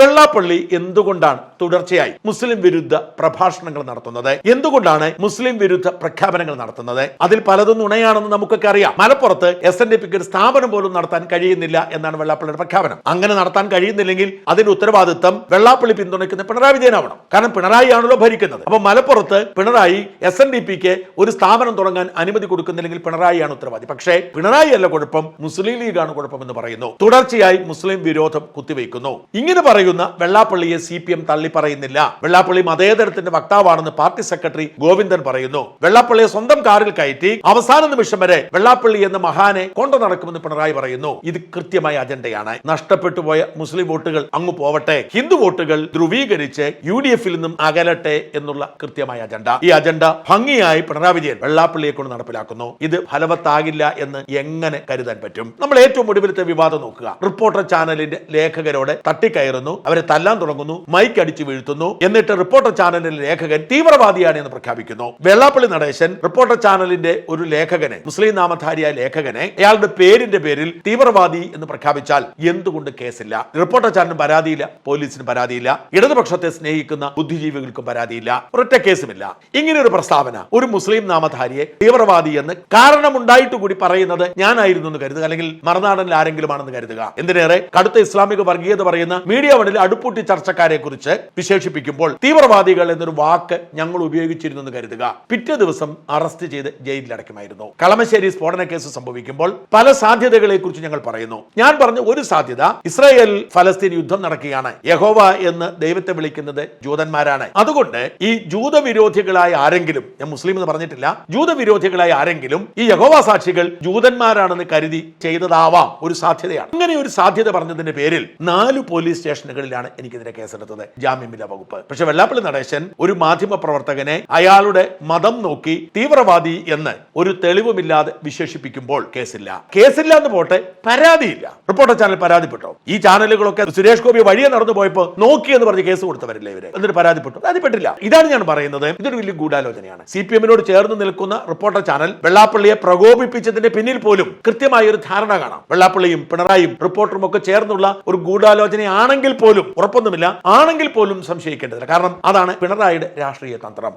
വെള്ളാപ്പള്ളി എന്തുകൊണ്ടാണ് തുടർച്ചയായി മുസ്ലിം വിരുദ്ധ പ്രഭാഷണങ്ങൾ നടത്തുന്നത്? എന്തുകൊണ്ടാണ് മുസ്ലിം വിരുദ്ധ പ്രഖ്യാപനങ്ങൾ നടത്തുന്നത്? അതിൽ പലതും നുണയാണെന്ന് നമുക്കൊക്കെ അറിയാം. മലപ്പുറത്ത് എസ് എൻ ഡി പിക്ക് ഒരു സ്ഥാപനം പോലും നടത്താൻ കഴിയുന്നില്ല എന്നാണ് വെള്ളാപ്പള്ളിയുടെ പ്രഖ്യാപനം. അങ്ങനെ നടത്താൻ കഴിയുന്നില്ലെങ്കിൽ അതിന്റെ ഉത്തരവാദിത്തം വെള്ളാപ്പള്ളി പിന്തുണയ്ക്കുന്ന പിണറായി വിജയനാവണം. കാരണം പിണറായി ആണല്ലോ ഭരിക്കുന്നത്. അപ്പൊ മലപ്പുറത്ത് പിണറായി എസ് എൻ ഡി പിക്ക് ഒരു സ്ഥാപനം തുടങ്ങാൻ അനുമതി കൊടുക്കുന്നില്ലെങ്കിൽ പിണറായിയാണ് ഉത്തരവാദി. പക്ഷേ പിണറായി അല്ല കുഴപ്പം മുസ്ലിം ലീഗാണ് കുഴപ്പം എന്ന് പറയുന്നു. തുടർച്ചയായി മുസ്ലിം വിരോധം കുത്തിവെക്കുന്നു. ഇങ്ങനെ പറയുന്ന വെള്ളാപ്പള്ളിയെ സി പി എം തള്ളിപ്പറയുന്നില്ല. വെള്ളാപ്പള്ളി മതേതരത്തിന്റെ വക്താവാണെന്ന് പാർട്ടി സെക്രട്ടറി ഗോവിന്ദൻ പറയുന്നു. വെള്ളാപ്പള്ളിയെ സ്വന്തം കാറിൽ കയറ്റി അവസാന നിമിഷം വരെ വെള്ളാപ്പള്ളി എന്ന മഹാനെ കൊണ്ടു നടക്കുമെന്ന് പിണറായി പറയുന്നു. ഇത് കൃത്യമായ അജണ്ടയാണ്. നഷ്ടപ്പെട്ടു പോയ മുസ്ലിം വോട്ടുകൾ അങ്ങ് പോവട്ടെ. ഹിന്ദു വോട്ടുകൾ ധ്രുവീകരിച്ച് യു ഡി എഫിൽ നിന്നും അകലട്ടെ എന്നുള്ള കൃത്യമായ അജണ്ട. ഈ അജണ്ട ഭംഗിയായി പിണറായി വിജയൻ വെള്ളാപ്പള്ളിയെ കൊണ്ട് നടപ്പിലാക്കുന്നു. ഇത് ഫലവത്താകില്ല എന്ന് എങ്ങനെ കരുതാൻ പറ്റും? നമ്മൾ ഏറ്റവും ഒടുവിലത്തെ വിവാദം നോക്കുക. റിപ്പോർട്ടർ ചാനലിന്റെ ലേഖകരോട് തട്ടിക്കയറുന്നു. അവരെ തല്ലാൻ തുടങ്ങുന്നു മൈക്ക് അടിച്ചു വീഴ്ത്തുന്നു. എന്നിട്ട് റിപ്പോർട്ടർ ചാനലിലെ ലേഖകൻ തീവ്രവാദിയാണ് എന്ന് പ്രഖ്യാപിക്കുന്നു. വെള്ളാപ്പള്ളി നടേശൻ റിപ്പോർട്ടർ ചാനലിന്റെ ഒരു ലേഖകനെ മുസ്ലിം നാമധാരിയായ ലേഖകനെ അയാളുടെ പേരിന്റെ പേരിൽ തീവ്രവാദി എന്ന് പ്രഖ്യാപിച്ചാൽ എന്തുകൊണ്ട് കേസില്ല? റിപ്പോർട്ടർ ചാനലിന് പരാതിയില്ല പോലീസിന് പരാതിയില്ല ഇടതുപക്ഷത്തെ സ്നേഹിക്കുന്ന ബുദ്ധിജീവികൾക്കും പരാതിയില്ല ഒരൊറ്റ കേസുമില്ല. ഇങ്ങനെ ഒരു പ്രസ്താവന ഒരു മുസ്ലിം നാമധാരിയെ തീവ്രവാദി എന്ന് കാരണമുണ്ടായിട്ട് കൂടി പറയുന്നത് ഞാനായിരുന്നു എന്ന് കരുതുക അല്ലെങ്കിൽ മറുനാടനിൽ ആരെങ്കിലും ആണെന്ന് കരുതുക. എന്തിനേറെ? കടുത്ത ഇസ്ലാമിക വർഗീയത പറയുന്ന മീഡിയ വണിൽ അടുപ്പൂട്ടി ചർച്ചക്കാരെ കുറിച്ച് വിശേഷിപ്പിക്കുമ്പോൾ തീവ്രവാദികൾ എന്നൊരു വാക്ക് ഞങ്ങൾ ഉപയോഗിച്ചിരുന്നു എന്ന് കരുതുക. പിറ്റേ ദിവസം അറസ്റ്റ് ചെയ്ത് ജയിലിൽ അടയ്ക്കുമായിരുന്നു. കളമശ്ശേരി സ്ഫോടന കേസ് സംഭവിക്കുമ്പോൾ പല സാധ്യതകളെ കുറിച്ച് ഞങ്ങൾ പറയുന്നു. ഞാൻ പറഞ്ഞ ഒരു സാധ്യത ഇസ്രായേൽ ഫലസ്തീൻ യുദ്ധം നടക്കുകയാണ്. യഹോവ എന്ന് ദൈവത്തെ വിളിക്കുന്നത് ജൂതന്മാരാണ്. അതുകൊണ്ട് ഈ ജൂതവിരോധികളായ ആരെങ്കിലും ഞാൻ മുസ്ലിം എന്ന് പറഞ്ഞിട്ടില്ല ജൂതവിരോധികളായ ആരെങ്കിലും ഈ യഹോവ സാക്ഷികൾ ജൂതന്മാരാണെന്ന് കരുതി ചെയ്തതാവാം ഒരു സാധ്യതയാണ്. അങ്ങനെ ഒരു സാധ്യത പറഞ്ഞതിന്റെ പേരിൽ നാല് പോലീസ് സ്റ്റേഷനുകളിലാണ് എനിക്കെതിരെ കേസെടുത്തത്. ജാമ്യമില്ല വകുപ്പ്. പക്ഷെ വെള്ളാപ്പള്ളി നടേശൻ ഒരു മാധ്യമ പ്രവർത്തകനെ അയാളുടെ മതം നോക്കി തീവ്രവാദി എന്ന് ഒരു തെളിവുമില്ലാതെ വിശേഷിപ്പിക്കുമ്പോൾ കേസില്ല. കേസില്ല എന്ന് പോട്ടെ പരാതിയില്ല. റിപ്പോർട്ടർ ചാനൽ പരാതിപ്പെട്ടു. ഈ ചാനലുകളൊക്കെ സുരേഷ് ഗോപി വഴിയെ നടന്നു പോയപ്പോൾ നോക്കി എന്ന് പറഞ്ഞ് കേസ് കൊടുത്തവരില്ലേ ഇവർ? എന്നിട്ട് പരാതിപ്പെട്ടു. പരാതിപ്പെട്ടില്ല. ഇതാണ് ഞാൻ പറയുന്നത്. ഇതൊരു വലിയ ഗൂഢാലോചനയാണ്. സി പി എമ്മിനോട് ചേർന്ന് നിൽക്കുന്ന റിപ്പോർട്ടർ ചാനൽ വെള്ളാപ്പള്ളിയെ പ്രകോപിപ്പിച്ചതിന്റെ പിന്നിൽ പോലും കൃത്യമായ ഒരു ധാരണ കാണാം. വെള്ളാപ്പള്ളിയും പിണറായിയും റിപ്പോർട്ടറും ഒക്കെ ചേർന്നുള്ള ഒരു ഗൂഢാലോചനയാണെങ്കിൽ പോലും ഉറപ്പൊന്നുമില്ല. ആണെങ്കിൽ പോലും സംശയിക്കേണ്ടതില്ല. കാരണം അതാണ് പിണറായിയുടെ രാഷ്ട്രീയ തന്ത്രം.